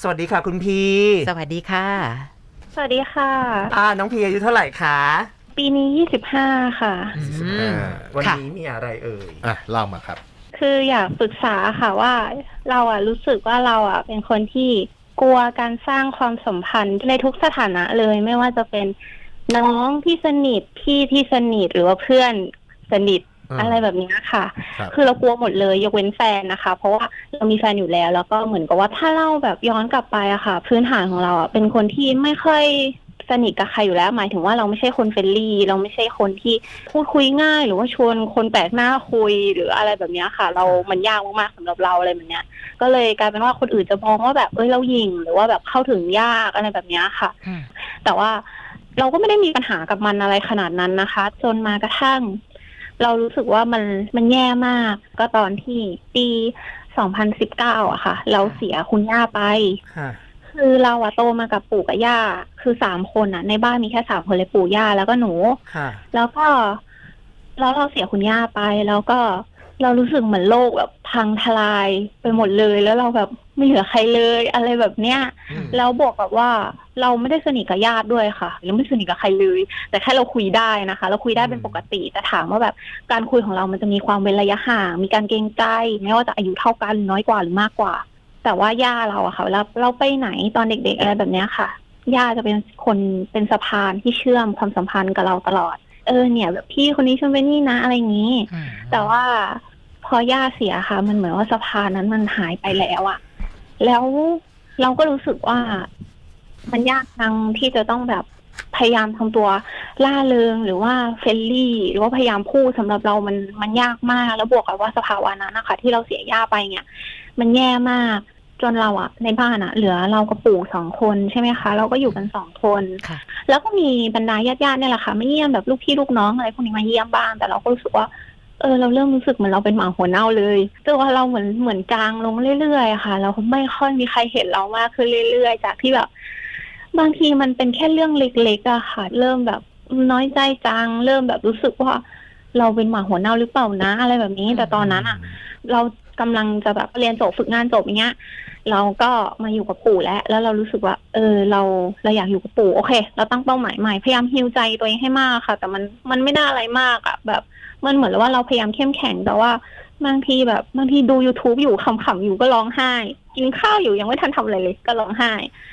สวัสดีค่ะคุณพีสวัสดีค่ะ สวัสดีค่ะ อ่าน้องพีอายุเท่าไหร่คะปีนี้ 25 ค่ะ อืมอ่าวันค่ะนี้มีอะไรเอ่ย อะเล่ามาครับ คืออยากปรึกษาค่ะว่าเราอะรู้สึกว่าเราอะเป็นคนที่กลัวการสร้างความสัมพันธ์ในทุกสถานะเลยไม่ว่าจะเป็นน้องที่สนิทพี่ที่สนิทหรือว่าเพื่อนสนิท อืมอะไรแบบนี้ค่ะครับคือเรากลัวหมดเลยยกเว้นแฟนนะคะ เพราะว่าเรามีแฟนอยู่แล้ว แล้วก็เหมือนกับว่าถ้าเราแบบย้อนกลับไปอะค่ะ พื้นฐานของเราอะเป็นคนที่ไม่ค่อยสนิทกับใครอยู่แล้ว หมายถึงว่าเราไม่ใช่คนเฟรนลี่ เราไม่ใช่คนที่พูดคุยง่าย หรือว่าชวนคนแปลกหน้าคุยหรืออะไรแบบเนี้ยค่ะ เรามันยากมากๆสำหรับเราอะไรแบบเนี้ยก็เลยกลายเป็นว่าคนอื่นจะมองว่าแบบเอ้ยเราหยิงหรือว่าแบบเข้าถึงยากอะไรแบบเนี้ยค่ะอืมแต่ว่าเราก็ไม่ได้มีปัญหากับมันอะไรขนาดนั้นนะคะ จนมากระทั่ง เรารู้สึกว่ามันมันแย่มาก ก็ตอนที่ปี2019อะค่ะ เราเสียคุณย่าไป ค่ะ คือเราอะโตมากับปู่กับย่า คือสามคนอะในบ้านมีแค่สามคนเลยปู่ย่าแล้วก็หนู ค่ะ แล้วก็แล้วเราเสียคุณย่าไปแล้วก็ เรารู้สึกเหมือนโลกแบบพังทลายไปหมดเลย แล้วเราแบบไม่เหลือใครเลย อะไรแบบเนี้ยอืมแล้วบวกกับว่าเราไม่ได้สนิทกับญาติด้วยค่ะเราไม่สนิทกับใครเลย แต่แค่เราคุยได้นะคะ เราคุยได้เป็นปกติแต่ถามว่าแบบการคุยของเรามันจะมีความเว้นระยะห่าง มีการเกรงใจไม่ว่าจะอายุเท่ากันน้อยกว่าหรือมากกว่า แต่ว่าย่าเราอะค่ะเวลาเราไปไหนตอนเด็ก ๆ อะไรแบบเนี้ยค่ะย่าจะเป็นคนเป็นสะพานที่เชื่อมความสัมพันธ์กับเราตลอดเออเนี่ยแบบพี่คนนี้ชวนไปนี่นะอะไรอย่างนี้อืมแต่ว่า พอย่าเสียค่ะ มันเหมือนว่าสะพานนั้นมันหายไปแล้วอะแล้วเราก็รู้สึกว่า มันยากจังที่จะต้องแบบพยายามทำตัวล่าเริงหรือว่าเฟรนลี่ หรือว่าพยายามพูดสำหรับเรามันมันยากมาก แล้วบวกกับว่าสภาวะนั้นนะคะ ที่เราเสียย่าไปเนี่ย มันแย่มากจนเราอะในบ้านอะเหลือเรากับปู่สองคนใช่ไหมคะ เราก็อยู่กันสองคนค่ะแล้วก็มีบรรดาญาติๆเนี่ยแหละค่ะไม่เยี่ยมแบบลูกพี่ลูกน้องอะไรพวกนี้มาเยี่ยมบ้างแต่เราก็รู้สึกว่า เออเราเริ่มรู้สึกเหมือนเราเป็นหมาหัวเน่าเลยแต่ว่าเราเหมือนเหมือนจางลงเรื่อยๆอะค่ะ เราไม่ค่อยมีใครเห็นเรามากขึ้นเรื่อยๆ จากที่แบบ บางทีมันเป็นแค่เรื่องเล็กๆอะค่ะ เริ่มแบบน้อยใจจัง เริ่มแบบรู้สึกว่า เราเป็นหมาหัวเน่าหรือเปล่านะ อะไรแบบนี้ แต่ตอนนั้นอะเรากำลังจะแบบเรียนจบฝึกงานจบอย่างเงี้ย เราก็มาอยู่กับปู่แล้ว แล้วเรารู้สึกว่า เออ เราเราอยากอยู่กับปู่โอเค เราตั้งเป้าหมายใหม่พยายามฮิวใจตัวเองให้มากค่ะ แต่มันมันไม่ได้อะไรมากอะแบบ มันเหมือนว่าเราพยายามเข้มแข็งแต่ว่าบางทีแบบบางทีดู youtube อยู่ขำๆอยู่ก็ร้องไห้ กินข้าวอยู่ยังไม่ทันทำอะไรเลย ก็ร้องไห้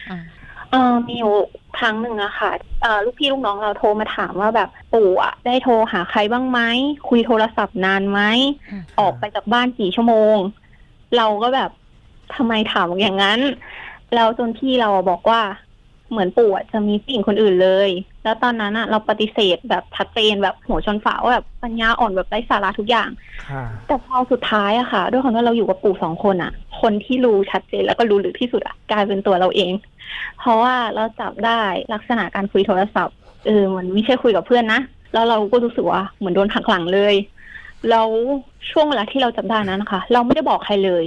อืมเออมีอยู่ครั้งหนึ่งอะค่ะเออลูกพี่ลูกน้องเราโทรมาถามว่าแบบปู่อะได้โทรหาใครบ้างไหมคุยโทรศัพท์นานไหมอืมออกไปจากบ้านกี่ชั่วโมง เราก็แบบทำไมถามอย่างนั้นแล้วจนพี่เราอะบอกว่า เหมือนปู่อะจะมีผู้หญิงคนอื่นเลย แล้วตอนนั้นอะเราปฏิเสธแบบชัดเจนแบบหัวชนฝาว่าแบบปัญญาอ่อนแบบไร้สาระทุกอย่าง ค่ะ แต่พอสุดท้ายอะค่ะ ด้วยความที่เราอยู่กับปู่สองคนอะคนที่รู้ชัดเจนแล้วก็รู้ลึกที่สุดอะกลายเป็นตัวเราเอง เพราะว่าเราจับได้ลักษณะการคุยโทรศัพท์เออมันไม่ใช่คุยกับเพื่อนนะแล้วเราก็รู้สึกว่าเหมือนโดนหักหลังเลยแล้วช่วงเวลาที่เราจับได้นั้นนะคะ เราไม่ได้บอกใครเลย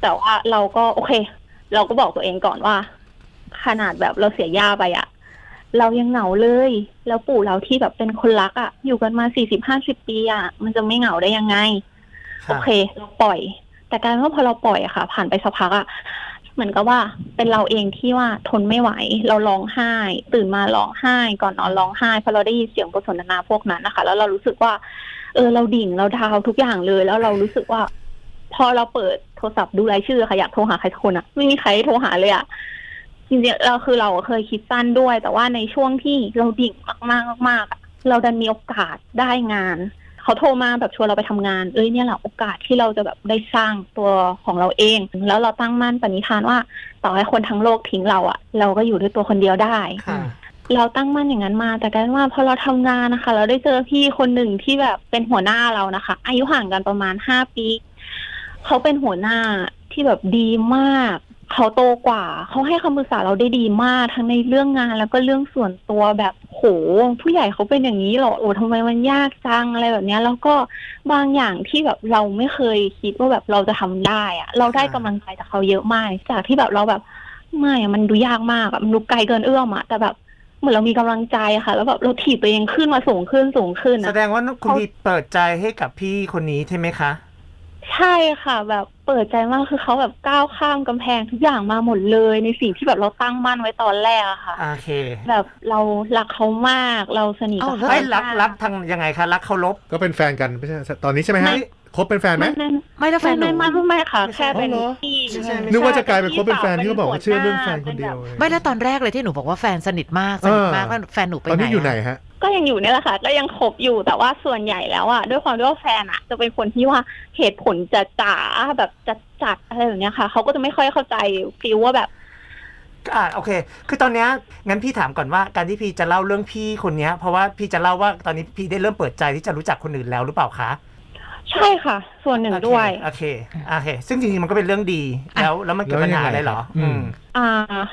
แต่ว่าเราก็โอเค เราก็บอกตัวเองก่อนว่า ขนาดแบบเราเสียย่าไปอะเรายังเหงาเลย แล้วปู่เราที่แบบเป็นคนรักอะอยู่กันมาสี่สิบห้าสิบปีอะมันจะไม่เหงาได้ยังไง โอค่ะเคเราปล่อย แต่กลารว่าพอเราปล่อยอะค่ะ ผ่านไปสักพักอะเหมือนกับว่าเป็นเราเองที่ว่าทนไม่ไหว เราร้องไห้ ตื่นมาร้องไห้ ก่อนนอนร้องไห้เพราะเราได้ยินเสียงบทสนทนาพวกนั้นนะคะ แล้วเรารู้สึกว่า เออเราดิ่งเราดาวทุกอย่างเลย แล้วเรารู้สึกว่า พอเราเปิดโทรศัพท์ดูรายชื่อค่ะอยากโทรหาใครสักคนอะไม่มีใครให้โทรหาเลยอะ จริงๆเราคือเราเคยคิดสั้นด้วย แต่ว่าในช่วงที่เราดิ่งมากๆมากๆอะเราดันมีโอกาสได้งาน เขาโทรมาแบบชวนเราไปทำงาน เอ้ยเนี่ยแหละโอกาสที่เราจะแบบได้สร้างตัวของเราเอง แล้วเราตั้งมั่นปณิธานว่า ต่อให้คนทั้งโลกทิ้งเราอะเราก็อยู่ด้วยตัวคนเดียวได้ ค่ะ เราตั้งมั่นอย่างนั้นมา แต่กลารว่าพอเราทำงานนะคะ เราได้เจอพี่คนหนึ่งที่แบบเป็นหัวหน้าเรานะคะ อายุห่างกันประมาณห้าปี เขาเป็นหัวหน้าที่แบบดีมาก เขาโตกว่า เขาให้คำปรึกษาเราได้ดีมากทั้งในเรื่องงานแล้วก็เรื่องส่วนตัวแบบโหผู้ใหญ่เขาเป็นอย่างนี้เหรอโอ้ทำไมมันยากจังอะไรแบบเนี้ย แล้วก็บางอย่างที่แบบเราไม่เคยคิดว่าแบบเราจะทำได้อะเราได้กำลังใจจากเขาเยอะมาก จากที่แบบเราแบบไม่อะมันดูยากมากอะมันดูไกลเกินเอื้อมอะแต่แบบเหมือนเรามีกำลังใจอะค่ะ แล้วแบบเราถีบตัวเองขึ้นมาสูงขึ้นสูงขึ้นแสอะดงว่าคุณพีเปิดใจให้กับพี่คนนี้ใช่ไหมคะ ใช่ค่ะ แบบเปิดใจมากคือเขาแบบก้าวข้ามกำแพงทุกอย่างมาหมดเลย ในสิ่งที่แบบเราตั้งมั่นไว้ตอนแรกอะค่ะ โอเคแบบเรารักเขามากเราสนิทกับอ้าวเขาไอ้ยรักมารักทางยังไงคะรักเคารพก็เป็นแฟนกันไม่ใช่ตอนนี้ใช่ไหมฮะ ไม่ คบเป็นแฟนไหม ไม่ไม่ไม่แล้วแฟไม่นหนูไม่ไม่ไม่ค่ะไม่ใช่แค่เป็นอ๋อเหรอ พี่ไม่ใช่ไม่ใช่ นึกว่าจะกลายเป็นคบเป็นแฟนที่เขาบอกว่าเชื่อเรื่องแฟนคนเดียวไม่แล้วตอนแรกเลยที่หนูบอกว่าแฟนสนิทมากสนิทมากเออ แล้วแฟนหนูไปตอนไหนนี้อยู่ไหนอะฮะ ก็ยังอยู่เนี่ยแหละค่ะก็ยังคบอยู่แต่ว่าส่วนใหญ่แล้วอะด้วยความที่ว่าแฟนอะจะเป็นคนที่ว่าเหตุผลจะจ๋าแบบจัดจัดๆอะไรแบบเนี้ยค่ะเขาก็จะไม่ค่อยเข้าใจฟีลว่าแบบ อ่าโอเค คือตอนเนี้ยงั้นพี่ถามก่อนว่าการที่พี่จะเล่าเรื่องพี่คนเนี้ย เพราะว่าพี่จะเล่าว่าตอนนี้พี่ได้เริ่มเปิดใจที่จะรู้จักคนอื่นแล้วหรือเปล่าคะ ใช่ค่ะ ส่วนหนึ่งด้วยโอเค โอเค ซึ่งจริงๆ มันก็เป็นเรื่องดีแล้วแล้วมันเกิดปัญหาอะไรเหรอ แล้วยังไง อืม อ่า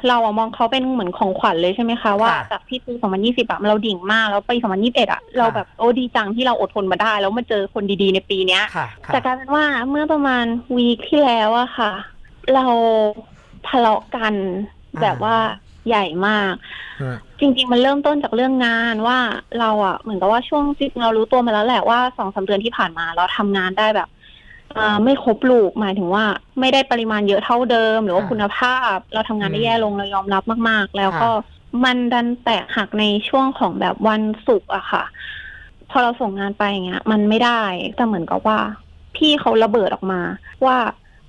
เราอะมองเขาเป็นเหมือนของขวัญเลยใช่ไหมคะว่าค่ะจากที่ปี 2020อะเราดิ่งมากแล้วปี2021อะเราแบบโอ้ดีจังที่เราอดทนมาได้ แล้วมาเจอคนดีๆในปีเนี้ย ค่ะค่ะแต่กลายเป็นว่าเมื่อประมาณวีคที่แล้วอะค่ะ เราทะเลาะกัน แบบว่า ใหญ่มากอ่าจริง ๆ มันเริ่มต้นจากเรื่องงานว่าเราอะเหมือนกับว่าช่วงจริงๆเรารู้ตัวมาแล้วแหละว่าสองสามเดือนที่ผ่านมาเราทำงานได้แบบอ่าไม่ครบลูกหมายถึงว่า ไม่ได้ปริมาณเยอะเท่าเดิม หรือว่าคุณภาพ เราทำงานได้แย่ลงเรายอมรับมาก ๆ แล้วก็มันดันแตกหักในช่วงของแบบวันศุกร์อะค่ะ พอเราส่งงานไปอย่างเงี้ย มันไม่ได้แต่เหมือนกับว่า พี่เขาระเบิดออกมา ว่า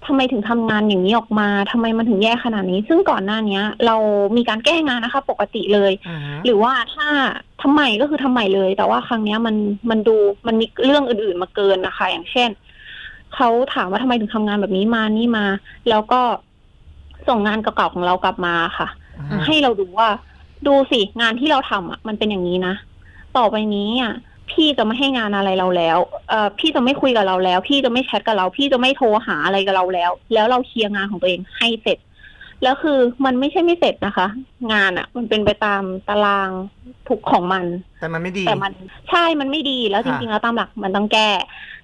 ทำไมถึงทำงานอย่างนี้ออกมาทำไมมันถึงแย่ขนาดนี้ ซึ่งก่อนหน้าเนี้ย เรามีการแก้งานนะคะ ปกติเลยอือฮึหรือว่าถ้าทำไมก็คือทำไมเลย แต่ว่าครั้งเนี้ยมันมันดูมันมีเรื่องอื่นๆมาเกินนะคะ อย่างเช่นเขาถามว่าทำไมถึงทำงานแบบนี้มานี่มา แล้วก็ส่งงานเก่าๆของเรากลับมาค่ะอืมให้เราดูว่า ดูสิงานที่เราทำอะ มันเป็นอย่างนี้นะต่อไปนี้อะ พี่จะไม่ให้งานอะไรเราแล้วเอ่อพี่จะไม่คุยกับเราแล้ว พี่จะไม่แชทกับเรา พี่จะไม่โทรหาอะไรกับเราแล้ว แล้วเราเคลียร์งานของตัวเองให้เสร็จ แล้วคือมันไม่ใช่ไม่เสร็จนะคะ งานอะ มันเป็นไปตามตารางถูกของมัน แต่มันไม่ดี แต่มันใช่มันไม่ดีแล้วจค่ะริงๆแล้วตามหลักมันต้องแก้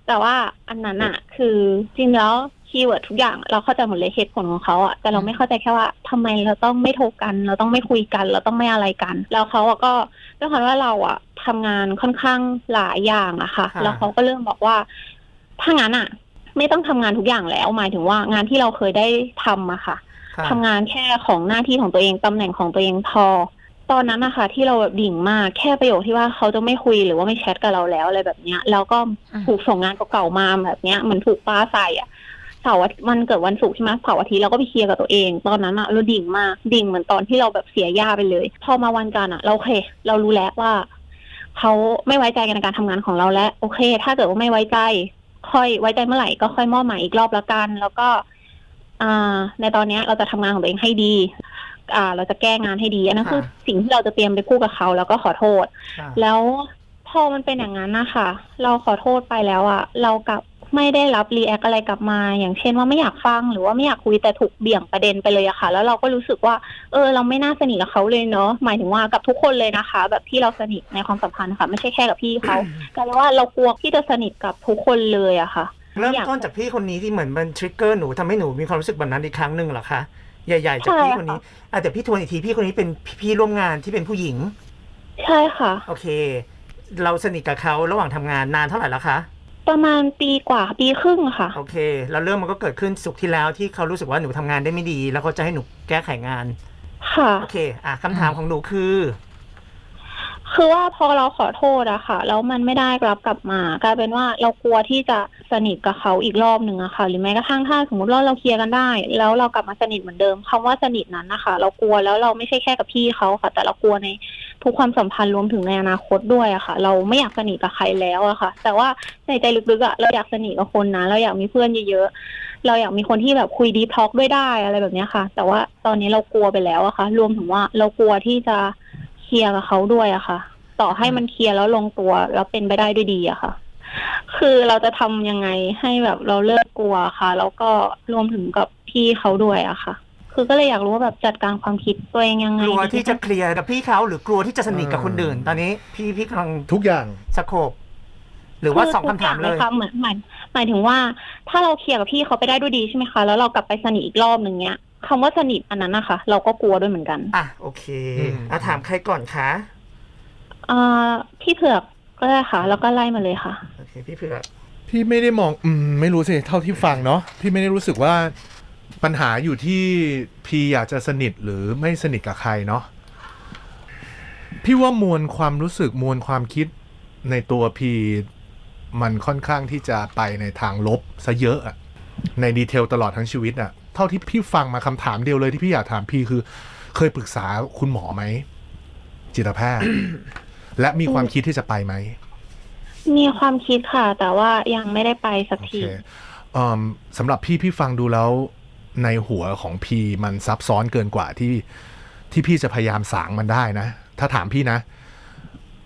แต่ว่าอันนั้นอะคือจริงแล้ว คีย์เวิร์ดทุกอย่าง เราเข้าใจหมดเลยเหตุผลของเขาอะแต่เราไม่เข้าใจแค่ว่าทำไมเราต้องไม่โทรกัน เราต้องไม่คุยกัน เราต้องไม่อะไรกัน แล้วเขาอะก็ด้วยความว่าเราอะทำงานค่อนข้างหลายอย่างอะค่ะค่ะ แล้วเขาก็เริ่มบอกว่าถ้างั้นอะไม่ต้องทำงานทุกอย่างแล้ว หมายถึงว่างานที่เราเคยได้ทำอะค่ะค่ะทำงานแค่ของหน้าที่ของตัวเองตำแหน่งของตัวเองพอ ตอนนั้นนะคะที่เราแบบดิ่งมากแค่ประโยคที่ว่าเขาจะไม่คุยหรือว่าไม่แชทกับเราแล้วอะไรแบบเนี้ยแล้วก็อืมถูกส่งงานเก่าๆมาแบบเนี้ยเหมันถูกป้าใส่อะ เสาร์อาทิตย์มันเกิดวันศุกร์ใช่ไหมเสาร์อาทิตย์เราก็ไปเคลียร์กับตัวเอง ตอนนั้นอะเราดิ่งมากดิ่งเหมือนตอนที่เราแบบเสียย่าไปเลย พอมาวันจันทร์อะเราโอเค เรารู้แล้วว่าเขาไม่ไว้ใจกันในการทำงานของเราแล้ว โอเค ถ้าเกิดว่าไม่ไว้ใจ ค่อยไว้ใจเมื่อไหร่ก็ค่อยมอบหมายอีกรอบละกัน แล้วก็ อ่า ในตอนเนี้ยเราจะทำงานของตัวเองให้ดี อ่า เราจะแก้งานให้ดีอันนั้นคือสิ่งที่เราจะเตรียมไปพูดกับเขาแล้วก็ขอโทษค่ะแล้วพอมันเป็นอย่างนั้นนะคะเราขอโทษไปแล้วอะเรากลับ ไม่ได้รับรีแอคอะไรกลับมา อย่างเช่นว่าไม่อยากฟังหรือว่าไม่อยากคุยแต่ถูกเบี่ยงประเด็นไปเลยอะค่ะ แล้วเราก็รู้สึกว่า เออ เราไม่น่าสนิทกับเขาเลยเนาะหมายถึงว่ากับทุกคนเลยนะคะ แบบที่เราสนิทในความสัมพันธ์ค่ะ ไม่ใช่แค่กับพี่เขากลายเป็นว่าเรากลัวที่จะสนิทกับทุกคนเลยอะค่ะเริ่มต้นจากพี่คนนี้ที่เหมือนมันทริกเกอร์หนูทำให้หนูมีความรู้สึกแบบนั้นอีกครั้งหนึ่งเหรอคะใหญ่ๆจากพี่ใช่ค่ะคนนี้อะแต่พี่ทวนอีกทีพี่คนนี้เป็นพี่ร่วมงานที่เป็นผู้หญิง ใช่ค่ะ โอเค เราสนิทกับเขาระหว่างทำงานนานเท่าไหร่แล้วคะ ประมาณปีกว่าปีครึ่งค่ะ โอเค แล้วเรื่องมันก็เกิดขึ้นสุกร์ที่แล้วที่เขารู้สึกว่าหนูทำงานได้ไม่ดี แล้วเขาจะให้หนูแก้ไขงาน ค่ะ โอเค อะคำถามของหนูคือ คือว่าพอเราขอโทษอะค่ะแล้วมันไม่ได้รับกลับมากลายเป็นว่าเรากลัวที่จะสนิทกับเขาอีกรอบหนึ่งอะค่ะ หรือแม้กระทั่งถ้าสมมติว่าเราเคลียร์กันได้ แล้วเรากลับมาสนิทเหมือนเดิมคำว่าสนิทนั้นนะคะ เรากลัวแล้วเราไม่ใช่แค่กับพี่เขาค่ะ แต่เรากลัวใน ทุกความสัมพันธ์รวมถึงในอนาคตด้วยอะค่ะ เราไม่อยากสนิทกับใครแล้วอะค่ะ แต่ว่าในใจลึกๆอะเราอยากสนิทกับคนนะเราอยากมีเพื่อนเยอะๆเราอยากมีคนที่แบบคุยดีท็อกด้วยได้อะไรแบบนี้ค่ะ แต่ว่าตอนนี้เรากลัวไปแล้วอะค่ะ รวมถึงว่าเรากลัวที่จะเคลียร์กับเขาด้วยอะค่ะ ต่อให้มันเคลียร์แล้วลงตัวแล้วเป็นไปได้ด้วยดีอะค่ะ คือเราจะทำยังไงให้แบบเราเลิกกลัวค่ะ แล้วก็รวมถึงกับพี่เขาด้วยอะค่ะ คือก็เลยอยากรู้ว่าแบบจัดการความคิดตัวเองยังไงกลัวที่จะดีเคลียร์กับพี่เขาหรือกลัวที่จะสนิทกับคนอื่น ตอนนี้พี่พี่กำลังทุกอย่างสโคบหรือว่าสองคำถามเลยค่ะเหมือนหมายหมายถึงว่า ถ้าเราเคลียร์กับพี่เขาไปได้ด้วยดีใช่ไหมคะ แล้วเรากลับไปสนิทอีกรอบหนึ่งเนี้ยคำว่าสนิทอันนั้นนะคะเราก็กลัวด้วยเหมือนกัน อะโอเคอืมอะถามใครก่อนคะอ่าพี่เผือกก็ได้ค่ะ แล้วก็ไล่มาเลยค่ะโอเคพี่เผือกพี่ไม่ได้มอง อืม ไม่รู้สิ เท่าที่ฟังเนาะ พี่ไม่ได้รู้สึกว่า ปัญหาอยู่ที่พี่อยากจะสนิทหรือไม่สนิทกับใครเนาะพี่ว่ามวลความรู้สึกมวลความคิดในตัวพี่มันค่อนข้างที่จะไปในทางลบซะเยอะอะในดีเทลตลอดทั้งชีวิตอะเท่าที่พี่ฟังมาคำถามเดียวเลยที่พี่อยากถามพี่คือ เคยปรึกษาคุณหมอไหม จิตแพทย์ และมีความคิดที่จะไปไหม มีความคิดค่ะ แต่ว่ายังไม่ได้ไปสักโอทีเคเอิ่มสำหรับพี่พี่ฟังดูแล้ว ในหัวของพี่มันซับซ้อนเกินกว่าที่ที่พี่จะพยายามสางมันได้นะ ถ้าถามพี่นะ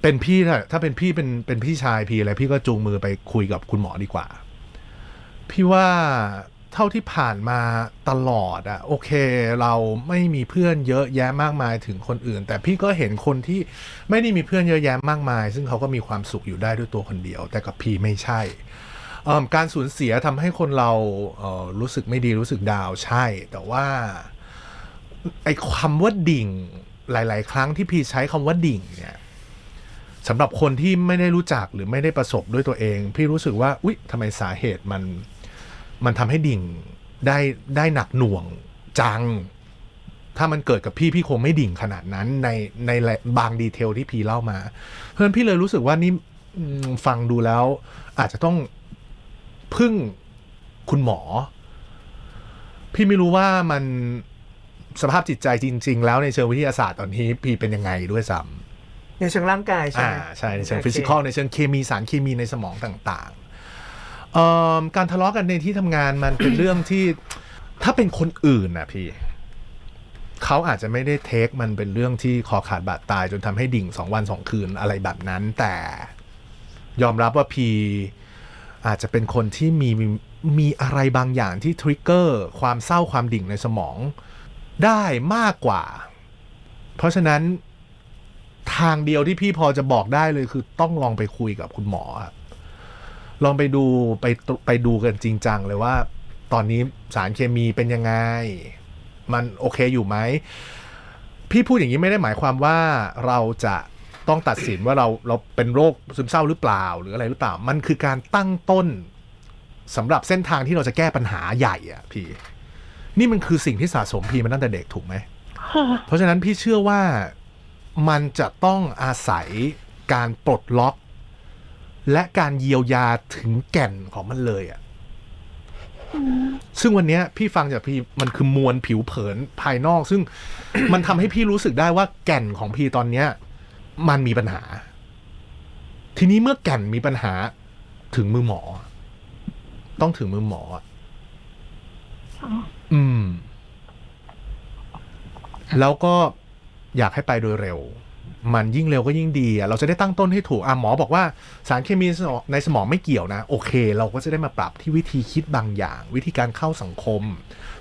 เป็นพี่ถ้าถ้าเป็นพี่เป็นเป็นพี่ชายพี่อะไรพี่ก็จูงมือไปคุยกับคุณหมอดีกว่า พี่ว่าเท่าที่ผ่านมาตลอดอะโอเค เราไม่มีเพื่อนเยอะแยะมากมายถึงคนอื่น แต่พี่ก็เห็นคนที่ไม่ได้มีเพื่อนเยอะแยะมากมาย ซึ่งเขาก็มีความสุขอยู่ได้ด้วยตัวคนเดียว แต่กับพี่ไม่ใช่ การสูญเสียทำให้คนเราเรู้สึกไม่ดีรู้สึกดาวใช่ แต่ว่าไอ้คำว่าดิ่งหลาย ๆ ครั้งที่พี่ใช้คำว่าดิ่งเนี่ยสำหรับคนที่ไม่ได้รู้จักหรือไม่ได้ประสบด้วยตัวเอง พี่รู้สึกว่าอุ๊ยทำไมสาเหตุมันมันทำให้ดิ่งได้ได้หนักหน่วงจัง ถ้ามันเกิดกับพี่พี่คงไม่ดิ่งขนาดนั้นในในบางดีเทลที่พี่เล่ามา เพราะนั้นพี่เลยรู้สึกว่านี่ฟังดูแล้วอาจจะต้อง พึ่งคุณหมอ พี่ไม่รู้ว่ามันสภาพจิตใจจริง ๆ แล้วในเชิงวิทยาศาสตร์ตอนนี้พี่เป็นยังไงด้วยซ้ในเชิงร่างกายำใช่อ่าไหมใช่ในเชิงโอเคฟิสิกอลในเชิงเคมีสารเคมีในสมองต่างๆเอิ่มการทะเลาะกันในที่ทำงานมันเป็นเรื่องที่ถ้าเป็นคนอื่นนะพี่เขาอาจจะไม่ได้เทคมันเป็นเรื่องที่คอขาดบาดตายจนทำให้ดิ่งสองวันสองคืนอะไรแบบนั้น แต่ยอมรับว่าพี อาจจะเป็นคนที่มีมีมีอะไรบางอย่างที่ทริกเกอร์ความเศร้าความดิ่งในสมองได้มากกว่า เพราะฉะนั้นทางเดียวที่พี่พอจะบอกได้เลยคือต้องลองไปคุยกับคุณหมอ ลองไปดูไปตไปดูกันจริงจังเลยว่า ตอนนี้สารเคมีเป็นยังไง มันโอเคอยู่ไหม พี่พูดอย่างนี้ไม่ได้หมายความว่าเราจะ ต้องตัดสินว่าเราเราเป็นโรคซึมเศร้าหรือเปล่า หรืออะไรหรือเปล่า มันคือการตั้งต้นสำหรับเส้นทางที่เราจะแก้ปัญหาใหญ่อะพี่ นี่มันคือสิ่งที่สะสมพี่มาตั้งแต่เด็กถูกไหมค่ะเพราะฉะนั้นพี่เชื่อว่ามันจะต้องอาศัยการปลดล็อก และการเยียวยาถึงแก่นของมันเลยอะอืมซึ่งวันเนี้ยพี่ฟังจากพี่มันคือมวลผิวเผินภายนอก ซึ่งมันทำให้พี่รู้สึกได้ว่าแก่นของพี่ตอนเนี้ย มันมีปัญหา ทีนี้เมื่อแก่นมีปัญหาถึงมือหมอ ต้องถึงมือหมออะอ๋ออืม แล้วก็อยากให้ไปโดยเร็ว มันยิ่งเร็วก็ยิ่งดีอะเราจะได้ตั้งต้นให้ถูกอะหมอบอกว่าสารเคมีในสมองในสมองไม่เกี่ยวนะ โอเค เราก็จะได้มาปรับที่วิธีคิดบางอย่าง วิธีการเข้าสังคม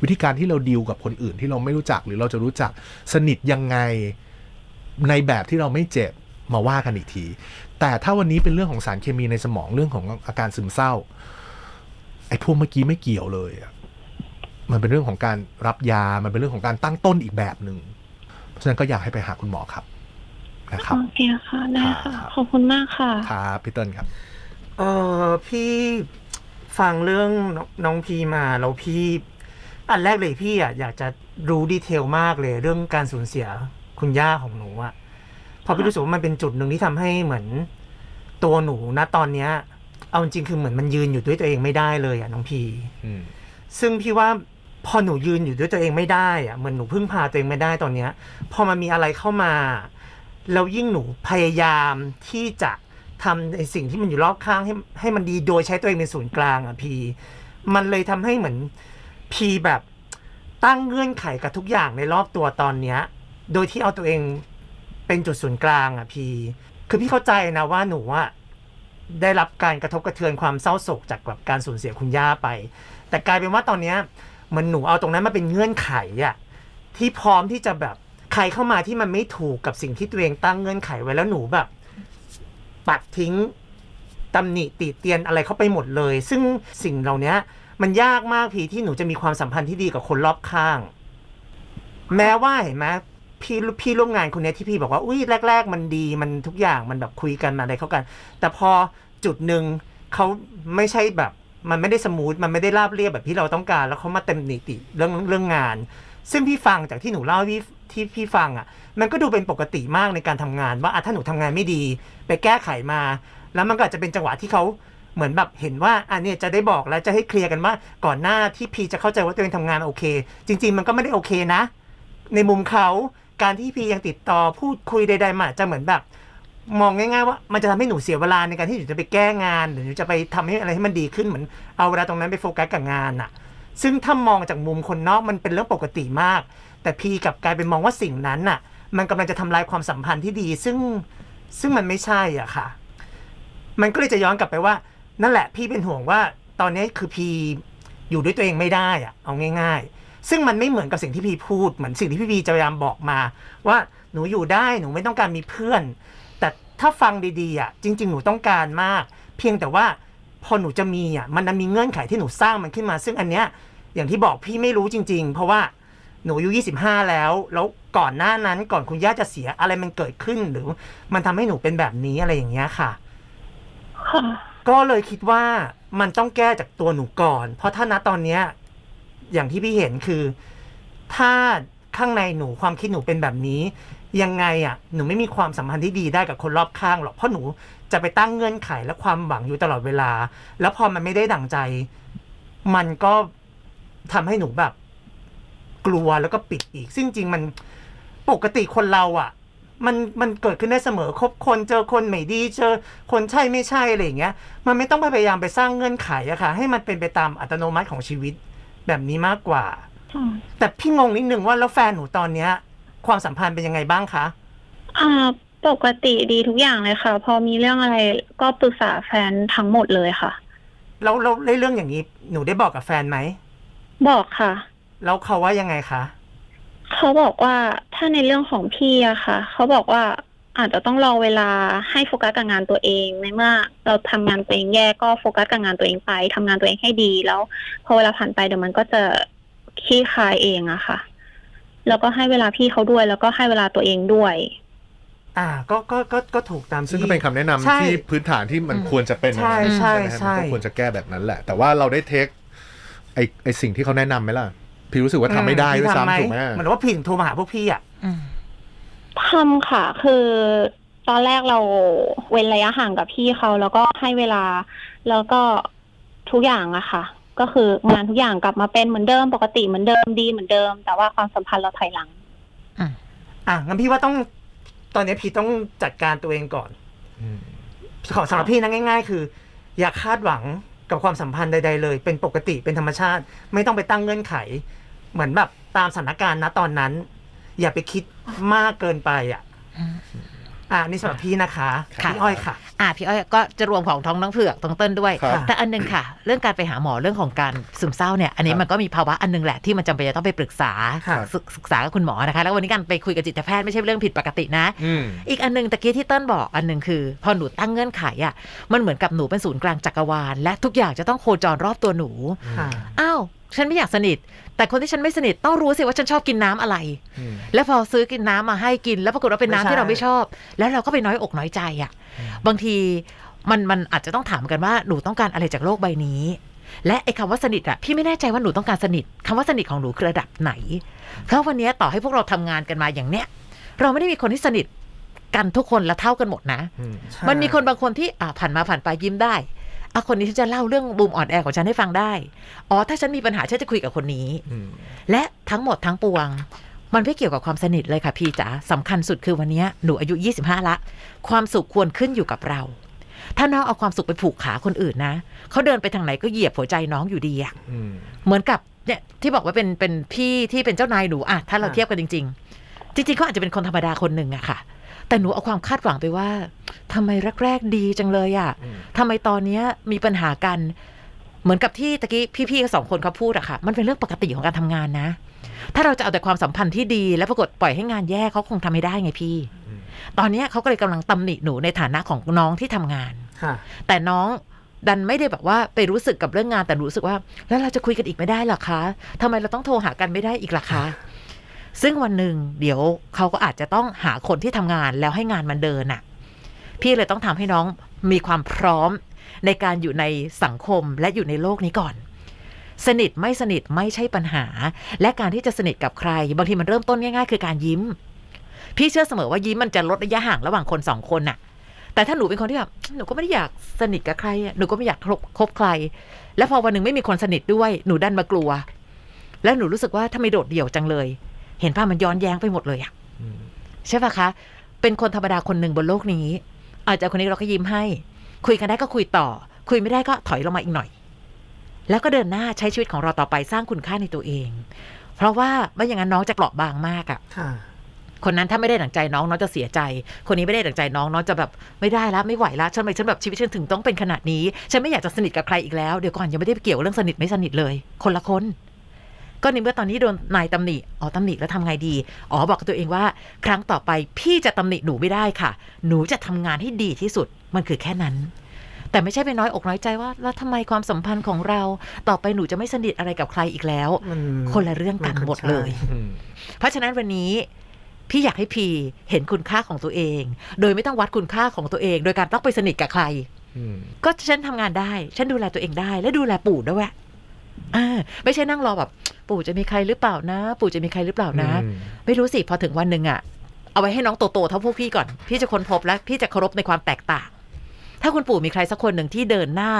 วิธีการที่เราดีลกับคนอื่นที่เราไม่รู้จักหรือเราจะรู้จักสนิทยังไง ในแบบที่เราไม่เจ็บมาว่ากันอีกที แต่ถ้าวันนี้เป็นเรื่องของสารเคมีในสมองเรื่องของอาการซึมเศร้า ไอ้พวกเมื่อกี้ไม่เกี่ยวเลยอะมันเป็นเรื่องของการรับยา มันเป็นเรื่องของการตั้งต้นอีกแบบหนึ่ง เพราะฉะนั้นก็อยากให้ไปหาคุณหมอครับนะครับโอเคค่ะได้ค่ะครับขอบคุณมากค่ะครับพี่เติ้ลครับเออพี่ฟังเรื่องน้องน้องพีมาแล้วพี่ อันแรกเลยพี่อะอยากจะรู้ดีเทลมากเลยเรื่องการสูญเสีย คุณย่าของหนูอะเพราะพี่รู้สึกว่ามันเป็นจุดหนึ่งที่ทำให้เหมือน ตัวหนูณตอนเนี้ย เอาจริงๆคือเหมือนมันยืนอยู่ด้วยตัวเองไม่ได้เลยอะน้องพีอืมซึ่งพี่ว่าพอหนูยืนอยู่ด้วยตัวเองไม่ได้อะเหมือนหนูพึ่งพาตัวเองไม่ได้ตอนเนี้ย พอมันมีอะไรเข้ามาแล้วยิ่งหนูพยายามที่จะทำในสิ่งที่มันอยู่รอบข้างให้ให้มันดีโดยใช้ตัวเองเป็นศูนย์กลางอะพีมันเลยทำให้เหมือนพีแบบตั้งเงื่อนไขกับทุกอย่างในรอบตัวตอนเนี้ย โดยที่เอาตัวเองเป็นจุดศูนย์กลางอะพีคือพี่เข้าใจนะว่าหนูอะได้รับการกระทบกระเทือนความเศร้าโศกจากแบบการสูญเสียคุณย่าไป แต่กลายเป็นว่าตอนเนี้ยเหมันหนูเอาตรงนั้นมาเป็นเงื่อนไขอะที่พร้อมที่จะแบบใครเข้ามาที่มันไม่ถูกกับสิ่งที่ตัวเองตั้งเงื่อนไขไว้แล้วหนูแบบ ปัดทิ้งตำหนิติเตียนอะไรเข้าไปหมดเลย ซึ่งสิ่งเหล่านี้มันยากมากพี่ที่หนูจะมีความสัมพันธ์ที่ดีกับคนรอบข้าง แม้ว่าเห็นไหม พี่พี่ร่วมงานคนนี้ที่พี่บอกว่าอุ้ยแรก ๆ มันดีมันทุกอย่างมันแบบคุยกันอะไรเข้ากัน แต่พอจุดหนึ่งเขาไม่ใช่แบบมันไม่ได้สมูทมันไม่ได้ราบเรียบแบบที่เราต้องการ แล้วเขามาเต็มนิติเรื่องเรื่องงาน ซึ่งพี่ฟังจากที่หนูเล่าให้พี่ที่พี่ฟังอะ มันก็ดูเป็นปกติมากในการทำงาน ว่าอะถ้าหนูทำงานไม่ดี ไปแก้ไขมา แล้วมันก็อาจจะเป็นจังหวะที่เขาเหมือนแบบเห็นว่าอันนี้จะได้บอกแล้วจะให้เคลียร์กันว่าก่อนหน้าที่พีจะเข้าใจว่าตัวเองทำงานโอเค จริง ๆ มันก็ไม่ได้โอเคนะ ในมุมเขา การที่พียังติดต่อพูดคุยใดๆมาจะเหมือนแบบ มองง่ายๆว่ามันจะทำให้หนูเสียเวลาในการที่หนูจะไปแก้งาน หรือหนูจะไปทำให้อะไรให้มันดีขึ้นเหมือนเอาเวลาตรงนั้นไปโฟกัสกับงานอะซึ่งถ้ามองจากมุมคนนอกมันเป็นเรื่องปกติมาก แต่พีกลับกลายเป็นมองว่าสิ่งนั้นน่ะ มันกำลังจะทำลายความสัมพันธ์ที่ดี ซึ่งซึ่งมันไม่ใช่อะค่ะ มันก็เลยจะย้อนกลับไปว่า นั่นแหละพี่เป็นห่วงว่าตอนนี้คือพีอยู่ด้วยตัวเองไม่ได้อะเอาง่าย ๆ ซึ่งมันไม่เหมือนกับสิ่งที่พีพูดเหมือนสิ่งที่พี่พีจะพยายามบอกมา ว่าหนูอยู่ได้หนูไม่ต้องการมีเพื่อน แต่ถ้าฟังดีๆอะจริง ๆ หนูต้องการมาก เพียงแต่ว่าพอหนูจะมีอะมันมีเงื่อนไขที่หนูสร้างมันขึ้นมา ซึ่งอันเนี้ยอย่างที่บอกพี่ไม่รู้จริง ๆ เพราะว่าหนูอายุ25 แล้ว แล้วก่อนหน้านั้นก่อนคุณย่าจะเสียอะไรมันเกิดขึ้นหรือ มันทำให้หนูเป็นแบบนี้อะไรอย่างเงี้ยค่ะค่ะ ก็เลยคิดว่ามันต้องแก้จากตัวหนูก่อน เพราะถ้าณตอนเนี้ย อย่างที่พี่เห็นคือ ถ้าข้างในหนูความคิดหนูเป็นแบบนี้ ยังไงอะหนูไม่มีความสัมพันธ์ที่ดีได้กับคนรอบข้างหรอกเพราะหนูจะไปตั้งเงื่อนไขและความหวังอยู่ตลอดเวลา แล้วพอมันไม่ได้ดั่งใจ มันก็ทำให้หนูแบบ กลัวแล้วก็ปิดอีก ซึ่งจริงมันปกติคนเราอะ มันมันเกิดขึ้นได้เสมอคบคนเจอคนไม่ดีเจอคนใช่ไม่ใช่อะไรอย่างเงี้ย มันไม่ต้องพยายามไปสร้างเงื่อนไขอะค่ะ ให้มันเป็นไปตามอัตโนมัติของชีวิต แบบนี้มากกว่า ค่ะแต่พี่งงนิดนึงว่าแล้วแฟนหนูตอนเนี้ย ความสัมพันธ์เป็นยังไงบ้างคะ อ่าปกติดีทุกอย่างเลยค่ะ พอมีเรื่องอะไรก็ปรึกษาแฟนทั้งหมดเลยค่ะ แล้วแล้วเรื่องอย่างนี้หนูได้บอกกับแฟนไหม บอกค่ะ แล้วเขาว่ายังไงคะ เขาบอกว่าถ้าในเรื่องของพี่อะค่ะ เขาบอกว่า อาจจะต้องรอเวลาให้โฟกัสกับงานตัวเองในเมื่อเราทำงานตัวเองแย่ก็โฟกัสกับงานตัวเองไปทำงานตัวเองให้ดีแล้ว พอเวลาผ่านไปเดี๋ยวมันก็จะคลี่คลายเองอะค่ะ แล้วก็ให้เวลาพี่เขาด้วย แล้วก็ให้เวลาตัวเองด้วย อ่า ก็ก็ก็ก็ถูกตามซึ่งที่ก็เป็นคำแนะนำใช่ที่พื้นฐานที่มันอืมควรจะเป็นใช่อย่างนั้นใช่ไหมฮะใช่มันก็ควรจะแก้แบบนั้นแหละ แต่ว่าเราได้เทคไอไอสิ่งที่เขาแนะนำไหมล่ะ พี่รู้สึกว่าทำไม่ได้ด้วยพี่ทำซ้ำถูกไหมเหมือนว่าพี่ถึงโทรมาหาพวกพี่อะอืม ทำค่ะ คือตอนแรกเราเว้นระยะห่างกับพี่เขาแล้วก็ให้เวลา แล้วก็ทุกอย่างอะค่ะ ก็คืองานทุกอย่างกลับมาเป็นเหมือนเดิมปกติเหมือนเดิมดีเหมือนเดิม แต่ว่าความสัมพันธ์เราถอยหลังอะงั้นพี่ว่าต้องตอนนี้พี่ต้องจัดการตัวเองก่อนอืมของสำหรับพี่นะง่าย ๆ คือ อย่าคาดหวังกับความสัมพันธ์ใด ๆ เลย เป็นปกติเป็นธรรมชาติ ไม่ต้องไปตั้งเงื่อนไข เหมือนแบบตามสถานการณ์นะตอนนั้น อย่าไปคิด มากเกินไปอะอืมอะนี่สำหรับพี่นะคะค่ะ พี่อ้อยค่ะ อะพี่อ้อยก็จะรวมของท้องน้องเผือกท้องเต้นด้วย ครับแต่อันหนึงค่ะ เรื่องการไปหาหมอเรื่องของการซึมเศร้าเนี่ย อันนี้ครับมันก็มีภาวะอันหนึงแหละที่มันจำเป็นจะต้องไปปรึกษาค่ะศึกศึกษากับคุณหมอนะคะ แล้ววันนี้การไปคุยกับจิตแพทย์ไม่ใช่เรื่องผิดปกตินะ อืม อีกอันหนึงตะกี้ที่เต้นบอกอันหนึ่งคือ พอหนูตั้งเงื่อนไขอะมันเหมือนกับหนูเป็นศูนย์กลางจักรวาลและทุกอย่างจะต้องโคจรรอบตัวหนู ค่ะ อ้าว ฉันไม่อยากสนิท แต่คนที่ฉันไม่สนิทต้องรู้สิว่าฉันชอบกินน้ำอะไรอืมแล้วพอซื้อกินน้ำมาให้กิน แล้วปรากฏว่าเป็นน้ำไม่ใช่ที่เราไม่ชอบ แล้วเราก็ไปน้อยอกน้อยใจอะ บางทีมันมันอาจจะต้องถามกันว่าหนูต้องการอะไรจากโลกใบนี้ และไอ้คำว่าสนิทอะพี่ไม่แน่ใจว่าหนูต้องการสนิทคำว่าสนิทของหนูคือระดับไหน เพราะวันนี้ต่อให้พวกเราทำงานกันมาอย่างเนี้ย เราไม่ได้มีคนที่สนิทกันทุกคนและเท่ากันหมดนะอืมใช่มันมีคนบางคนที่อ่าผ่านมาผ่านไปยิ้มได้ อะคนนี้ฉันจะเล่าเรื่องบูมอ่อนแอของฉันให้ฟังได้ อ๋อ ถ้าฉันมีปัญหาฉันจะคุยกับคนนี้อืมและทั้งหมดทั้งปวง มันไม่เกี่ยวกับความสนิทเลยค่ะพี่จ๋าสำคัญสุดคือวันนี้หนูอายุ 25 ละ ความสุขควรขึ้นอยู่กับเรา ถ้าน้องเอาความสุขไปผูกขาคนอื่นนะเขาเดินไปทางไหนก็เหยียบหัวใจน้องอยู่ดีอะอืมเหมือนกับเนี่ยที่บอกว่าเป็นเป็นพี่ที่เป็นเจ้านายหนูอะถ้าเราเทียบกันจริง ๆ จริงๆเขาอาจจะเป็นคนธรรมดาคนหนึ่งอะค่ะ แต่หนูเอาความคาดหวังไปว่าทำไมแรก ๆ ดีจังเลยอะอืมทำไมตอนเนี้ยมีปัญหากัน เหมือนกับที่ตะกี้พี่ๆสองคนเขาพูดอะค่ะ มันเป็นเรื่องปกติของการทำงานนะ ถ้าเราจะเอาแต่ความสัมพันธ์ที่ดี แล้วปรากฏปล่อยให้งานแย่เขาคงทำไม่ได้ไงพี่อืมตอนเนี้ยเขาก็เลยกำลังตำหนิหนูในฐานะของน้องที่ทำงานค่ะแต่น้องดันไม่ได้แบบว่าไปรู้สึกกับเรื่องงานแต่รู้สึกว่า แล้วเราจะคุยกันอีกไม่ได้เหรอคะทำไมเราต้องโทรหากันไม่ได้อีกล่ะคะ ซึ่งวันหนึ่งเดี๋ยวเขาก็อาจจะต้องหาคนที่ทำงานแล้วให้งานมันเดินน่ะพี่เลยต้องทำให้น้องมีความพร้อมในการอยู่ในสังคมและอยู่ในโลกนี้ก่อน สนิทไม่สนิทไม่ใช่ปัญหา และการที่จะสนิทกับใคร บางทีมันเริ่มต้นง่ายๆ คือการยิ้ม พี่เชื่อเสมอว่ายิ้มมันจะลดระยะห่างระหว่างคนสองคนน่ะ แต่ถ้าหนูเป็นคนที่แบบหนูก็ไม่ได้อยากสนิทกับใครอะหนูก็ไม่อยากคบคบใคร แล้วพอวันหนึ่งไม่มีคนสนิทด้วย หนูดันมากลัว แล้วหนูรู้สึกว่าทำไมโดดเดี่ยวจังเลย เห็นภาพมันย้อนแย้งไปหมดเลยอะอืมใช่ปะคะ เป็นคนธรรมดาคนหนึ่งบนโลกนี้ อาจจะคนนี้เราก็ยิ้มให้ คุยกันได้ก็คุยต่อ คุยไม่ได้ก็ถอยลงมาอีกหน่อย แล้วก็เดินหน้าใช้ชีวิตของเราต่อไปสร้างคุณค่าในตัวเอง เพราะว่าไม่อย่างนั้นน้องจะเปราะบางมากอะค่ะคนนั้นถ้าไม่ได้ดั่งใจน้องน้องจะเสียใจ คนนี้ไม่ได้ดั่งใจน้องน้องจะแบบไม่ได้ละไม่ไหวละฉันทำไมฉันแบบชีวิตฉันถึงต้องเป็นขนาดนี้ ฉันไม่อยากจะสนิทกับใครอีกแล้ว เดี๋ยวก่อนยังไม่ได้เกี่ยวเรื่องสนิทไม่สนิทเลย คนละคน ก็ในเมื่อตอนนี้โดนนายตำหนิอ๋อตำหนิแล้วทำไงดี อ๋อบอกกับตัวเองว่า ครั้งต่อไปพี่จะตำหนิหนูไม่ได้ค่ะ หนูจะทำงานให้ดีที่สุดมันคือแค่นั้น แต่ไม่ใช่ไปน้อยอกน้อยใจว่า แล้วทำไมความสัมพันธ์ของเรา ต่อไปหนูจะไม่สนิทอะไรกับใครอีกแล้วมันคนละเรื่องกันหมดเลยอืมเพราะฉะนั้นวันนี้พี่อยากให้พีเห็นคุณค่าของตัวเอง โดยไม่ต้องวัดคุณค่าของตัวเอง โดยการต้องไปสนิทกับใครอืมก็ฉันทำงานได้ ฉันดูแลตัวเองได้ และดูแลปู่ด้วย อะอ่าไม่ใช่นั่งรอแบบ ปู่จะมีใครหรือเปล่านะ ปู่จะมีใครหรือเปล่านะ อืม ไม่รู้สิพอถึงวันหนึ่งอะเอาไว้ให้น้องโตๆเท่าพวกพี่ก่อน พี่จะค้นพบและพี่จะเคารพในความแตกต่าง ถ้าคุณปู่มีใครสักคนหนึ่งที่เดินหน้า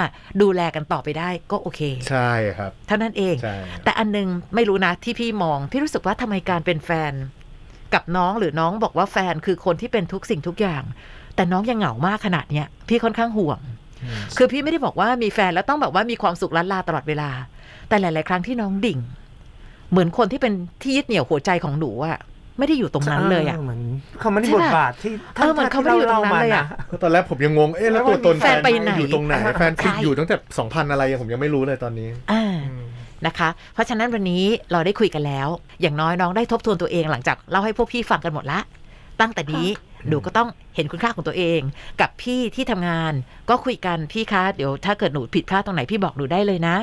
ดูแลกันต่อไปได้ก็โอเคใช่ครับ เท่านั้นเอง ใช่แต่อันนึงไม่รู้นะที่พี่มอง พี่รู้สึกว่าทำไมการเป็นแฟน กับน้องหรือน้องบอกว่าแฟนคือคนที่เป็นทุกสิ่งทุกอย่าง แต่น้องยังเหงามากขนาดเนี้ยพี่ค่อนข้างห่วง อืมคือพี่ไม่ได้บอกว่ามีแฟนแล้วต้องแบบว่ามีความสุขล้านลาตลอดเวลา แต่หลาย ๆ ครั้งที่น้องดิ่ง เหมือนคนที่เป็นที่ยึดเหนี่ยวหัวใจของหนูอะไม่ได้อยู่ตรงนั้นเลยอะเหมือนเขาไม่ได้ใช่บปะทบาทที่เออเหมือนเขาไม่ได้อยู่ตรงนั้นเลยอะตอนแรกผมยังงงเอ๊ะแล้วตัวตนแฟนไปไหนอยู่ตรงไหนแฟนคือใช่อยู่ตั้งแต่สองพันอะไรผมยังไม่รู้เลยตอนนี้อ่าอืมนะคะ เพราะฉะนั้นวันนี้เราได้คุยกันแล้ว อย่างน้อยน้องได้ทบทวนตัวเองหลังจากเล่าให้พวกพี่ฟังกันหมดละ ตั้งแต่นี้หนูก็ต้องเห็นคุณค่าของตัวเอง กับพี่ที่ทำงาน ก็คุยกันพี่คะเดี๋ยวถ้าเกิดหนูผิดพลาดตรงไหนพี่บอกหนูได้เลยนะ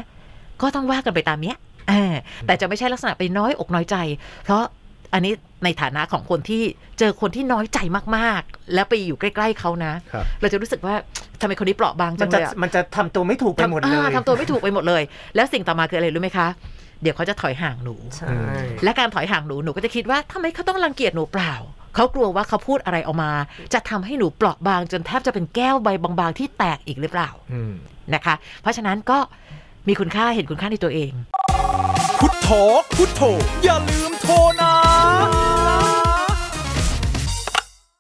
ก็ต้องว่ากันไปตามเนี้ยอ่าแต่จะไม่ใช่ลักษณะไปน้อยอกน้อยใจ เพราะอันนี้ในฐานะของคนที่เจอคนที่น้อยใจมากๆ แล้วไปอยู่ใกล้ๆเขานะครับเราจะรู้สึกว่าทำไมคนนี้เปราะบางจัมันงจะเลยอะมันจะทำตัวไม่ถูกไปหมดเลอ่ายทำตัวไม่ถูกไปหมดเลย แล้วสิ่งต่อมาคืออะไรรู้ไหมคะเดี๋ยวเขาจะถอยห่างหนูใช่และการถอยห่างหนู หนูก็จะคิดว่าทำไมเขาต้องรังเกียจหนูเปล่า เขากลัวว่าเขาพูดอะไรออกมา จะทำให้หนูเปราะบางจนแทบจะเป็นแก้วใบบางๆที่แตกอีกหรือเปล่าอืมนะคะ เพราะฉะนั้นก็ มีคุณค่าเห็นคุณค่าในตัวเอง พุทโธพุทโธอย่าลืมโทรนะ